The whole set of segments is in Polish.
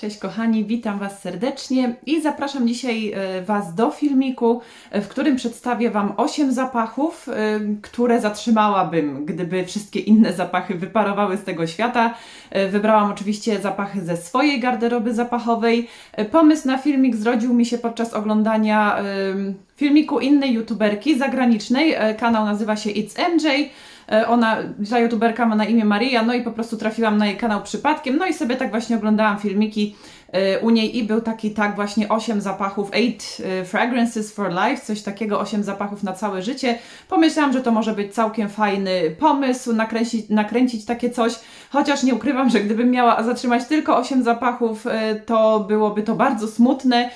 Cześć kochani, witam Was serdecznie i zapraszam dzisiaj e, Was do filmiku, e, w którym przedstawię Wam 8 zapachów, e, które zatrzymałabym, gdyby wszystkie inne zapachy wyparowały z tego świata. Wybrałam oczywiście zapachy ze swojej garderoby zapachowej. Pomysł na filmik zrodził mi się podczas oglądania filmiku innej youtuberki zagranicznej. E, Kanał nazywa się It's MJ. E, Ona, ta youtuberka ma na imię Maria, no i po prostu trafiłam na jej kanał przypadkiem, no i sobie tak właśnie oglądałam filmiki u niej i był taki tak właśnie 8 zapachów, 8 e, fragrances for life, coś takiego, 8 zapachów na całe życie. Pomyślałam, że to może być całkiem fajny pomysł, nakręcić, nakręcić takie coś, chociaż nie ukrywam, że gdybym miała zatrzymać tylko 8 zapachów, e, to byłoby to bardzo smutne,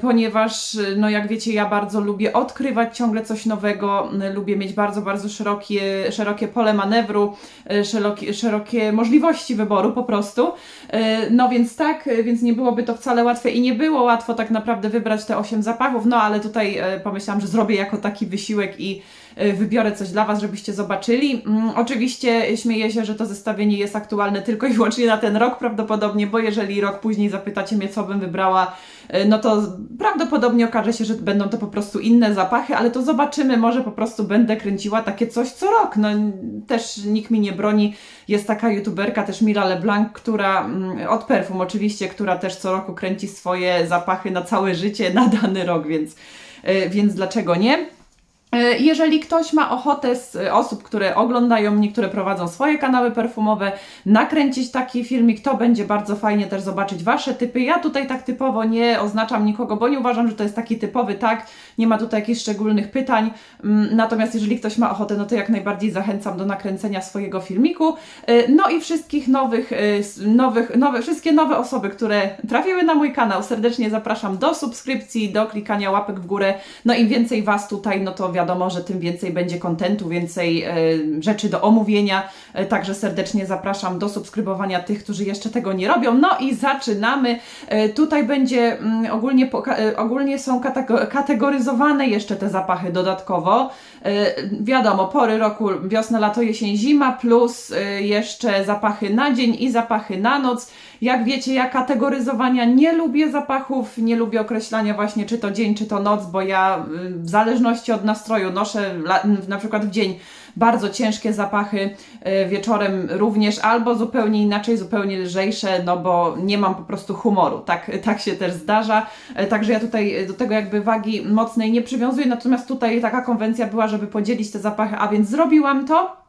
ponieważ, no jak wiecie, ja bardzo lubię odkrywać ciągle coś nowego, lubię mieć bardzo, bardzo szerokie, szerokie pole manewru, szerokie, szerokie możliwości wyboru po prostu. No więc tak, więc nie byłoby to wcale łatwe i nie było łatwo tak naprawdę wybrać te 8 zapachów, no ale tutaj e, pomyślałam, że zrobię jako taki wysiłek i wybiorę coś dla Was, żebyście zobaczyli. Mm, Oczywiście śmieję się, że to zestawienie jest aktualne tylko i wyłącznie na ten rok prawdopodobnie, bo jeżeli rok później zapytacie mnie, co bym wybrała, e, no to prawdopodobnie okaże się, że będą to po prostu inne zapachy, ale to zobaczymy, może po prostu będę kręciła takie coś co rok. No też nikt mi nie broni. Jest taka youtuberka też Mira LeBlanc, która mm, od perfum oczywiście, która też co roku kręci swoje zapachy na całe życie, na dany rok, więc, e, więc dlaczego nie? E, Jeżeli ktoś ma ochotę z osób, które oglądają mnie, które prowadzą swoje kanały perfumowe, nakręcić taki filmik, to będzie bardzo fajnie też zobaczyć Wasze typy. Ja tutaj tak typowo nie oznaczam nikogo, bo nie uważam, że to jest taki typowy tak, nie ma tutaj jakichś szczególnych pytań. Mm, Natomiast jeżeli ktoś ma ochotę, no to jak najbardziej zachęcam do nakręcenia swojego filmiku. E, No i wszystkich nowych, e, nowych, nowe, wszystkie nowe osoby, które trafiły na mój kanał, serdecznie zapraszam do subskrypcji, do klikania łapek w górę. No im więcej Was tutaj, no to wiadomo, że tym więcej będzie kontentu, więcej e, rzeczy do omówienia. E, także serdecznie zapraszam do subskrybowania tych, którzy jeszcze tego nie robią. No i zaczynamy. E, tutaj będzie mm, ogólnie, ogólnie są katego- kategoryzowane jeszcze te zapachy dodatkowo. Wiadomo, pory roku wiosna, lato, jesień, zima, plus jeszcze zapachy na dzień i zapachy na noc. Jak wiecie, ja kategoryzowania nie lubię zapachów, nie lubię określania właśnie czy to dzień, czy to noc, bo ja y, w zależności od nastroju noszę la- na przykład w dzień bardzo ciężkie zapachy, y, wieczorem również, albo zupełnie inaczej, zupełnie lżejsze, no bo nie mam po prostu humoru. Tak, tak się też zdarza. E, Także ja tutaj do tego jakby wagi mocnej nie przywiązuję, natomiast tutaj taka konwencja była, żeby podzielić te zapachy, a więc zrobiłam to.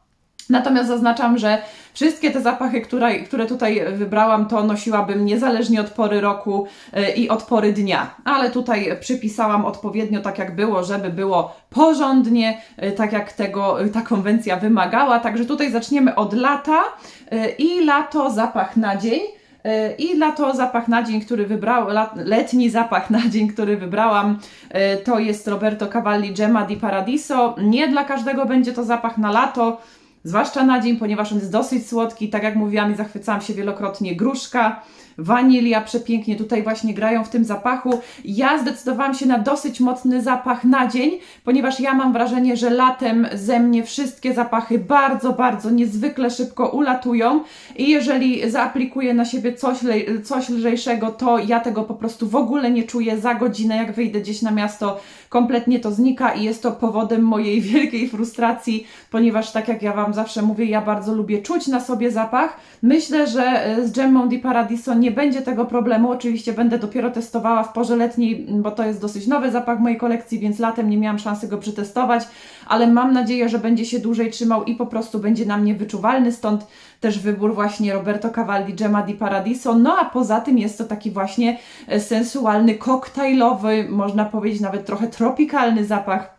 Natomiast zaznaczam, że wszystkie te zapachy, które, które tutaj wybrałam, to nosiłabym niezależnie od pory roku e, i od pory dnia. Ale tutaj przypisałam odpowiednio tak, jak było, żeby było porządnie, e, tak jak tego e, ta konwencja wymagała. Także tutaj zaczniemy od lata i lato zapach na dzień. I lato zapach na dzień, który wybrałam, letni zapach na dzień, który wybrałam, to jest Roberto Cavalli Gemma di Paradiso. Nie dla każdego będzie to zapach na lato, zwłaszcza na dzień, ponieważ on jest dosyć słodki. Tak jak mówiłam i zachwycałam się wielokrotnie, gruszka, wanilia przepięknie tutaj właśnie grają w tym zapachu. Ja zdecydowałam się na dosyć mocny zapach na dzień, ponieważ ja mam wrażenie, że latem ze mnie wszystkie zapachy bardzo, bardzo niezwykle szybko ulatują i jeżeli zaaplikuję na siebie coś, le- coś lżejszego, to ja tego po prostu w ogóle nie czuję za godzinę, jak wyjdę gdzieś na miasto, kompletnie to znika i jest to powodem mojej wielkiej frustracji, ponieważ tak jak ja Wam zawsze mówię, ja bardzo lubię czuć na sobie zapach. Myślę, że e, z Gemmą di Paradiso nie będzie tego problemu. Oczywiście będę dopiero testowała w porze letniej, bo to jest dosyć nowy zapach mojej kolekcji, więc latem nie miałam szansy go przetestować, ale mam nadzieję, że będzie się dłużej trzymał i po prostu będzie na mnie wyczuwalny, stąd też wybór właśnie Roberto Cavalli Gemma di Paradiso. No a poza tym jest to taki właśnie sensualny, koktajlowy, można powiedzieć nawet trochę tropikalny zapach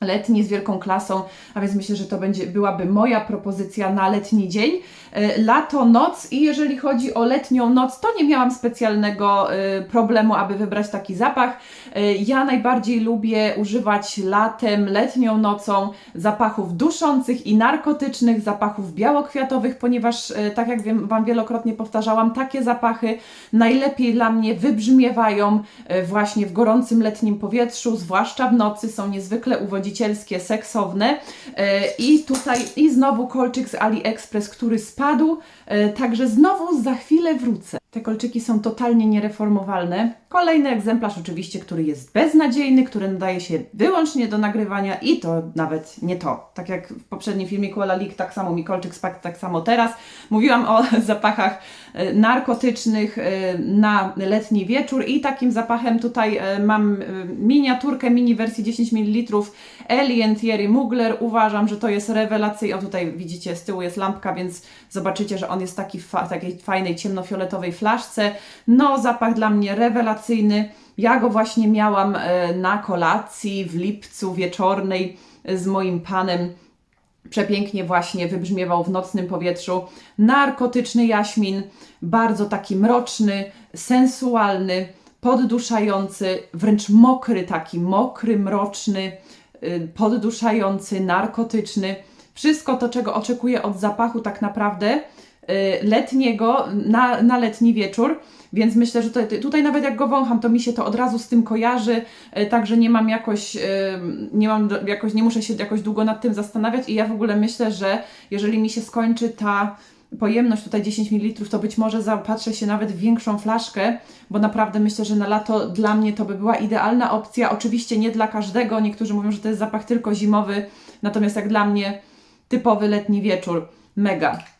letni z wielką klasą, a więc myślę, że to będzie, byłaby moja propozycja na letni dzień. E, Lato, noc i jeżeli chodzi o letnią noc, to nie miałam specjalnego e, problemu, aby wybrać taki zapach. E, Ja najbardziej lubię używać latem, letnią nocą zapachów duszących i narkotycznych, zapachów białokwiatowych, ponieważ tak jak wiem, Wam wielokrotnie powtarzałam, takie zapachy najlepiej dla mnie wybrzmiewają właśnie w gorącym letnim powietrzu, zwłaszcza w nocy, są niezwykle uwodzicielskie, seksowne. E, I tutaj, i znowu kolczyk z AliExpress, który spadł, e, także znowu za chwilę wrócę. Te kolczyki są totalnie niereformowalne. Kolejny egzemplarz, oczywiście, który jest beznadziejny, który nadaje się wyłącznie do nagrywania i to nawet nie to. Tak jak w poprzednim filmiku Ola Leak, tak samo mi kolczyk spadł, tak samo teraz. Mówiłam o zapachach e, narkotycznych e, na letni wieczór i takim zapachem tutaj e, mam miniaturkę, mini wersji 10 ml Alien Thierry Mugler. Uważam, że to jest rewelacyjny. O tutaj widzicie, z tyłu jest lampka, więc zobaczycie, że on jest taki fa- takiej fajnej ciemnofioletowej flaszce. No, zapach dla mnie rewelacyjny. Ja go właśnie miałam e, na kolacji w lipcu wieczornej e, z moim panem przepięknie właśnie wybrzmiewał w nocnym powietrzu. Narkotyczny jaśmin, bardzo taki mroczny, sensualny, podduszający, wręcz mokry, taki mokry, mroczny, y, podduszający, narkotyczny. Wszystko to, czego oczekuję od zapachu, tak naprawdę letniego na, na letni wieczór. Więc myślę, że tutaj, tutaj nawet jak go wącham, to mi się to od razu z tym kojarzy, y, także nie mam jakoś, y, nie mam jakoś, nie muszę się jakoś długo nad tym zastanawiać i ja w ogóle myślę, że jeżeli mi się skończy ta pojemność tutaj 10 ml, to być może zapatrzę się nawet w większą flaszkę, bo naprawdę myślę, że na lato dla mnie to by była idealna opcja. Oczywiście nie dla każdego, niektórzy mówią, że to jest zapach tylko zimowy, natomiast jak dla mnie typowy letni wieczór, mega.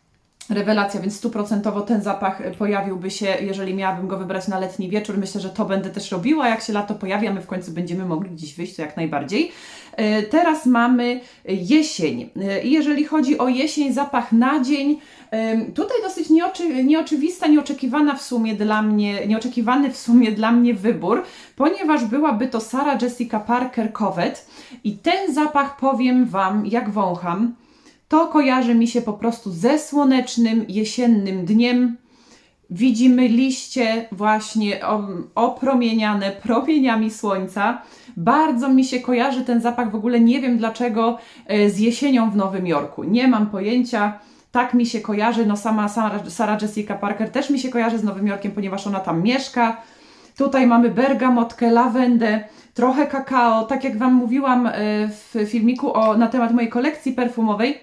Rewelacja, więc stuprocentowo ten zapach y, pojawiłby się, jeżeli miałabym go wybrać na letni wieczór. Myślę, że to będę też robiła, jak się lato pojawi, a my w końcu będziemy mogli gdzieś wyjść, to jak najbardziej. Y, Teraz mamy jesień. Y, I jeżeli chodzi o jesień, zapach na dzień, tutaj dosyć nieoczy, nieoczywista, nieoczekiwana w sumie dla mnie, nieoczekiwany w sumie dla mnie wybór, ponieważ byłaby to Sarah Jessica Parker Covet i ten zapach powiem Wam, jak wącham, to kojarzy mi się po prostu ze słonecznym, jesiennym dniem. Widzimy liście właśnie opromieniane promieniami słońca. Bardzo mi się kojarzy ten zapach, w ogóle nie wiem dlaczego, e, z jesienią w Nowym Jorku. Nie mam pojęcia. Tak mi się kojarzy, no sama Sarah Jessica Parker też mi się kojarzy z Nowym Jorkiem, ponieważ ona tam mieszka. Tutaj mamy bergamotkę, lawendę, trochę kakao. Tak jak Wam mówiłam e, w filmiku o, na temat mojej kolekcji perfumowej,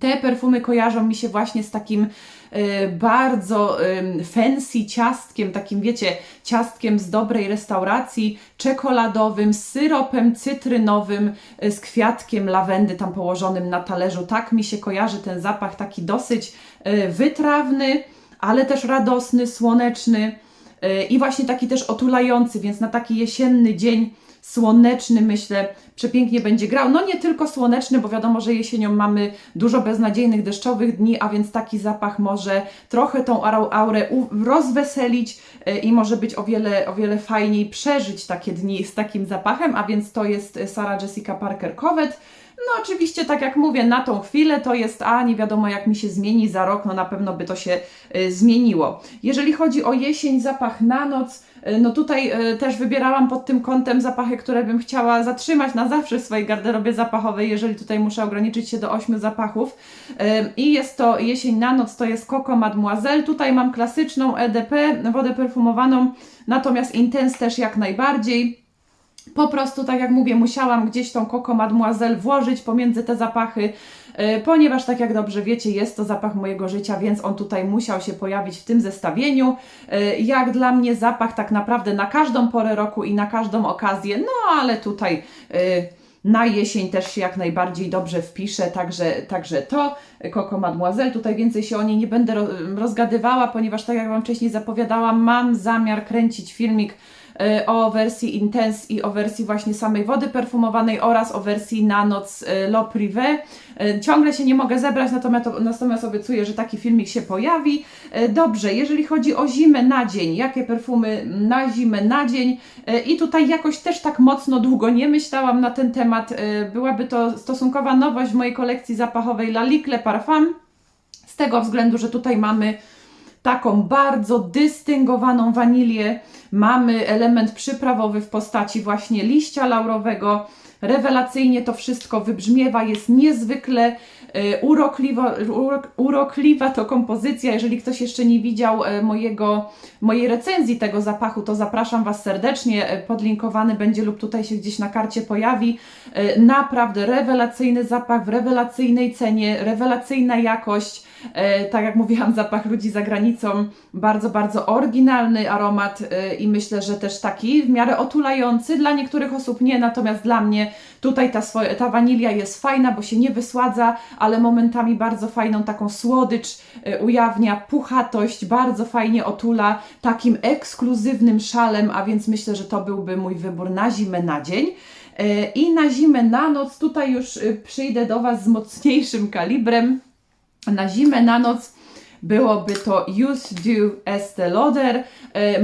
te perfumy kojarzą mi się właśnie z takim e, bardzo em, fancy ciastkiem, takim wiecie, ciastkiem z dobrej restauracji, czekoladowym, z syropem cytrynowym, e, z kwiatkiem lawendy tam położonym na talerzu. Tak mi się kojarzy ten zapach, taki dosyć e, wytrawny, ale też radosny, słoneczny e, i właśnie taki też otulający, więc na taki jesienny dzień słoneczny, myślę, przepięknie będzie grał. No nie tylko słoneczny, bo wiadomo, że jesienią mamy dużo beznadziejnych, deszczowych dni, a więc taki zapach może trochę tą aurę, rozweselić e, i może być o wiele, o wiele fajniej przeżyć takie dni z takim zapachem, a więc to jest Sarah Jessica Parker Covet. No oczywiście, tak jak mówię, na tą chwilę to jest, a nie wiadomo jak mi się zmieni za rok, no na pewno by to się y, zmieniło. Jeżeli chodzi o jesień, zapach na noc, no tutaj y, też wybierałam pod tym kątem zapachy, które bym chciała zatrzymać na zawsze w swojej garderobie zapachowej, jeżeli tutaj muszę ograniczyć się do ośmiu zapachów. Y, I jest to jesień na noc, to jest Coco Mademoiselle. Tutaj mam klasyczną EDP, wodę perfumowaną, natomiast Intense też jak najbardziej. Po prostu, tak jak mówię, musiałam gdzieś tą Coco Mademoiselle włożyć pomiędzy te zapachy, e, ponieważ tak jak dobrze wiecie, jest to zapach mojego życia, więc on tutaj musiał się pojawić w tym zestawieniu. E, Jak dla mnie zapach tak naprawdę na każdą porę roku i na każdą okazję, no ale tutaj e, na jesień też się jak najbardziej dobrze wpisze, także, także to Coco Mademoiselle, tutaj więcej się o niej nie będę ro- rozgadywała, ponieważ tak jak Wam wcześniej zapowiadałam, mam zamiar kręcić filmik e, o wersji Intense i o wersji właśnie samej wody perfumowanej oraz o wersji na noc Le Privé. E, Ciągle się nie mogę zebrać, natomiast, natomiast obiecuję, że taki filmik się pojawi. E, Dobrze, jeżeli chodzi o zimę na dzień, jakie perfumy na zimę na dzień E, i tutaj jakoś też tak mocno długo nie myślałam na ten temat. Byłaby to stosunkowa nowość w mojej kolekcji zapachowej La Licle Parfum, z tego względu, że tutaj mamy taką bardzo dystyngowaną wanilię. Mamy element przyprawowy w postaci właśnie liścia laurowego. Rewelacyjnie to wszystko wybrzmiewa, jest niezwykle urokliwa, urok, urokliwa to kompozycja. Jeżeli ktoś jeszcze nie widział e, mojego, mojej recenzji tego zapachu, to zapraszam Was serdecznie. E, Podlinkowany będzie lub tutaj się gdzieś na karcie pojawi. E, Naprawdę rewelacyjny zapach w rewelacyjnej cenie, rewelacyjna jakość. E, Tak jak mówiłam, zapach ludzi za granicą. Bardzo, bardzo oryginalny aromat e, i myślę, że też taki w miarę otulający. Dla niektórych osób nie, natomiast dla mnie tutaj ta, ta wanilia jest fajna, bo się nie wysładza, ale momentami bardzo fajną taką słodycz e, ujawnia, puchatość, bardzo fajnie otula takim ekskluzywnym szalem, a więc myślę, że to byłby mój wybór na zimę, na dzień. E, I na zimę, na noc, tutaj już e, przyjdę do Was z mocniejszym kalibrem. Na zimę, na noc byłoby to Use Dew Estee Lauder.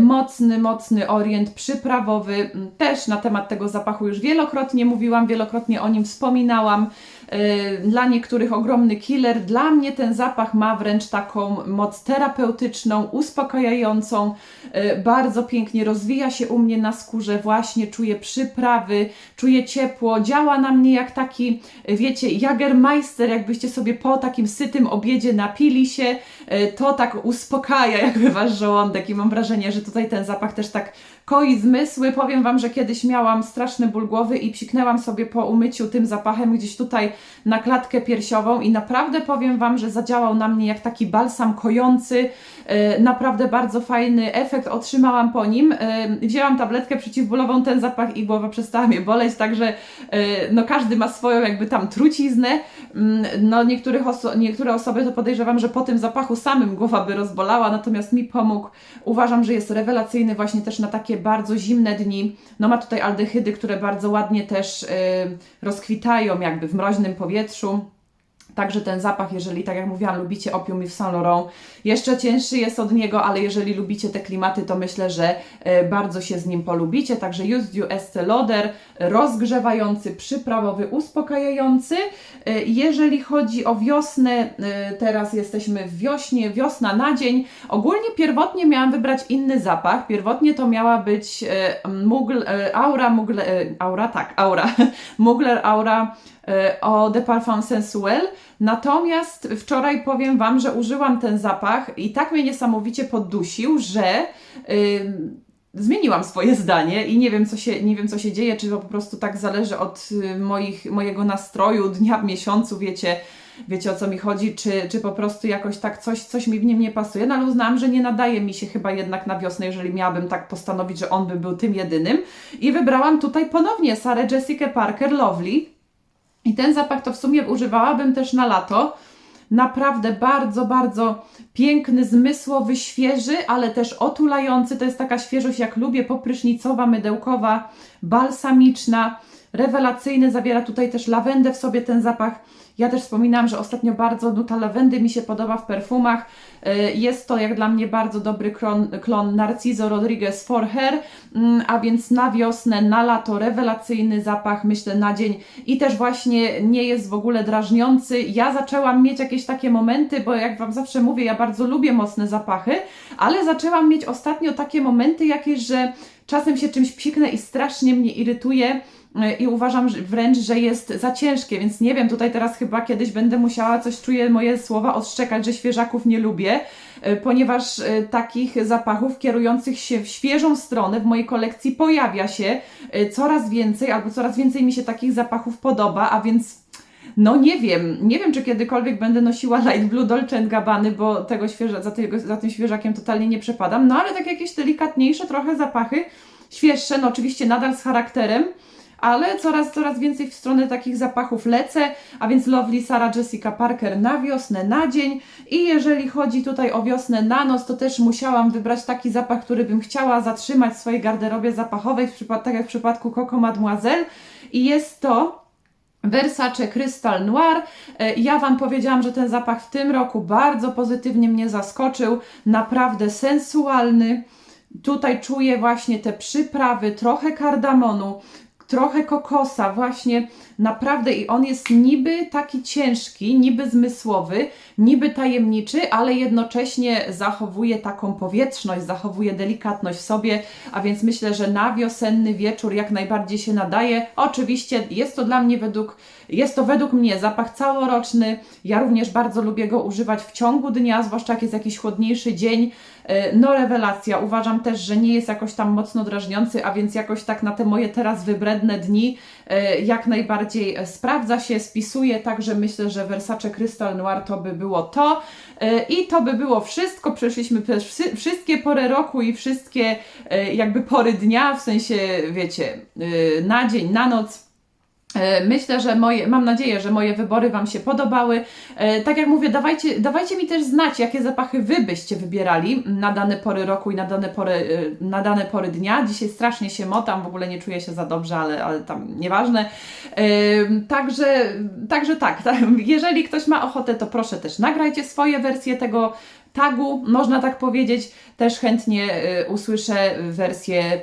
Mocny, mocny orient przyprawowy. M, Też na temat tego zapachu już wielokrotnie mówiłam, wielokrotnie o nim wspominałam. E, Dla niektórych ogromny killer. Dla mnie ten zapach ma wręcz taką moc terapeutyczną, uspokajającą. E, Bardzo pięknie rozwija się u mnie na skórze, właśnie czuję przyprawy, czuję ciepło, działa na mnie jak taki, wiecie, Jagermeister, jakbyście sobie po takim sytym obiedzie napili się, e, to tak uspokaja jakby wasz żołądek i mam wrażenie, że tutaj ten zapach też tak koi zmysły. Powiem Wam, że kiedyś miałam straszny ból głowy i psiknęłam sobie po umyciu tym zapachem gdzieś tutaj na klatkę piersiową i naprawdę powiem Wam, że zadziałał na mnie jak taki balsam kojący. E, Naprawdę bardzo fajny efekt otrzymałam po nim. E, Wzięłam tabletkę przeciwbólową, ten zapach i głowa przestała mnie boleć, także e, no każdy ma swoją jakby tam truciznę. Mm, No niektórych oso- niektóre osoby to podejrzewam, że po tym zapachu samym głowa by rozbolała, natomiast mi pomógł. Uważam, że jest rewelacyjny właśnie też na takie bardzo zimne dni. No ma tutaj aldehydy, które bardzo ładnie też rozkwitają jakby w mroźnym powietrzu. Także ten zapach, jeżeli tak jak mówiłam, lubicie Opium Yves Saint Laurent, jeszcze cięższy jest od niego, ale jeżeli lubicie te klimaty, to myślę, że e, bardzo się z nim polubicie. Także Use Dew Estee Lauder, rozgrzewający, przyprawowy, uspokajający. E, Jeżeli chodzi o wiosnę, e, teraz jesteśmy w wiośnie, wiosna na dzień. Ogólnie pierwotnie miałam wybrać inny zapach. Pierwotnie to miała być Mugl, Aura, Mugl, Aura, tak, Aura, Mugler Aura o De Parfum Sensuel. Natomiast wczoraj powiem Wam, że użyłam ten zapach i tak mnie niesamowicie poddusił, że ym, zmieniłam swoje zdanie i nie wiem, co się, nie wiem, co się dzieje, czy to po prostu tak zależy od y, moich, mojego nastroju, dnia miesiącu, wiecie, wiecie o co mi chodzi, czy, czy po prostu jakoś tak coś, coś mi w nim nie pasuje, no ale uznałam, że nie nadaje mi się chyba jednak na wiosnę, jeżeli miałabym tak postanowić, że on by był tym jedynym. I wybrałam tutaj ponownie Sarah Jessica Parker Lovely, i ten zapach to w sumie używałabym też na lato. Naprawdę bardzo, bardzo piękny, zmysłowy, świeży, ale też otulający. To jest taka świeżość, jak lubię, poprysznicowa, mydełkowa, balsamiczna, rewelacyjny. Zawiera tutaj też lawendę w sobie ten zapach. Ja też wspominałam, że ostatnio bardzo nuta lawendy mi się podoba w perfumach. E, Jest to jak dla mnie bardzo dobry klon, klon Narciso Rodriguez for Her, mm, a więc na wiosnę, na lato rewelacyjny zapach, myślę na dzień i też właśnie nie jest w ogóle drażniący. Ja zaczęłam mieć jakieś takie momenty, bo jak Wam zawsze mówię, ja bardzo lubię mocne zapachy, ale zaczęłam mieć ostatnio takie momenty jakieś, że czasem się czymś psiknę i strasznie mnie irytuje i uważam że wręcz, że jest za ciężkie, więc nie wiem, tutaj teraz chyba kiedyś będę musiała coś, czuję moje słowa, odszczekać, że świeżaków nie lubię, e, ponieważ e, takich zapachów kierujących się w świeżą stronę w mojej kolekcji pojawia się coraz więcej, albo coraz więcej mi się takich zapachów podoba, a więc no nie wiem, nie wiem czy kiedykolwiek będę nosiła Light Blue Dolce Gabbany, bo tego świeża, za, tego, za tym świeżakiem totalnie nie przepadam, no ale tak jakieś delikatniejsze trochę zapachy, świeższe, no oczywiście nadal z charakterem, ale coraz, coraz więcej w stronę takich zapachów lecę, a więc Lovely Sarah Jessica Parker na wiosnę, na dzień i jeżeli chodzi tutaj o wiosnę na noc, to też musiałam wybrać taki zapach, który bym chciała zatrzymać w swojej garderobie zapachowej, tak jak w przypadku Coco Mademoiselle i jest to Versace Crystal Noir. E, Ja Wam powiedziałam, że ten zapach w tym roku bardzo pozytywnie mnie zaskoczył, naprawdę sensualny. Tutaj czuję właśnie te przyprawy, trochę kardamonu, trochę kokosa, właśnie naprawdę i on jest niby taki ciężki, niby zmysłowy, niby tajemniczy, ale jednocześnie zachowuje taką powietrzność, zachowuje delikatność w sobie, a więc myślę, że na wiosenny wieczór jak najbardziej się nadaje. Oczywiście jest to dla mnie według, jest to według mnie zapach całoroczny. Ja również bardzo lubię go używać w ciągu dnia, zwłaszcza jak jest jakiś chłodniejszy dzień. E, No rewelacja. Uważam też, że nie jest jakoś tam mocno drażniący, a więc jakoś tak na te moje teraz wybredne dni e, jak najbardziej sprawdza się, spisuje, także myślę, że Versace Crystal Noir to by było to. E, I to by było wszystko. Przeszliśmy przez wszy- wszystkie pory roku i wszystkie jakby pory dnia, w sensie wiecie, na dzień, na noc. E, Myślę, że moje, mam nadzieję, że moje wybory Wam się podobały. E, Tak jak mówię, dawajcie, dawajcie mi też znać, jakie zapachy Wy byście wybierali na dane pory roku i na dane pory, e, na dane pory dnia. Dzisiaj strasznie się motam, w ogóle nie czuję się za dobrze, ale, ale tam nieważne. Także, także tak, tak, jeżeli ktoś ma ochotę, to proszę też nagrajcie swoje wersje tego tagu, można tak powiedzieć. Też chętnie usłyszę wersję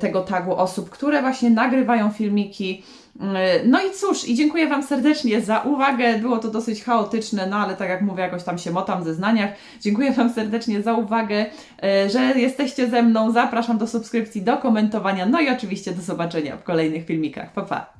tego tagu osób, które właśnie nagrywają filmiki. E, No i cóż, i dziękuję Wam serdecznie za uwagę. Było to dosyć chaotyczne, no ale tak jak mówię, jakoś tam się motam w zeznaniach. Dziękuję Wam serdecznie za uwagę, e, że jesteście ze mną. Zapraszam do subskrypcji, do komentowania, no i oczywiście do zobaczenia w kolejnych filmikach. Pa, pa!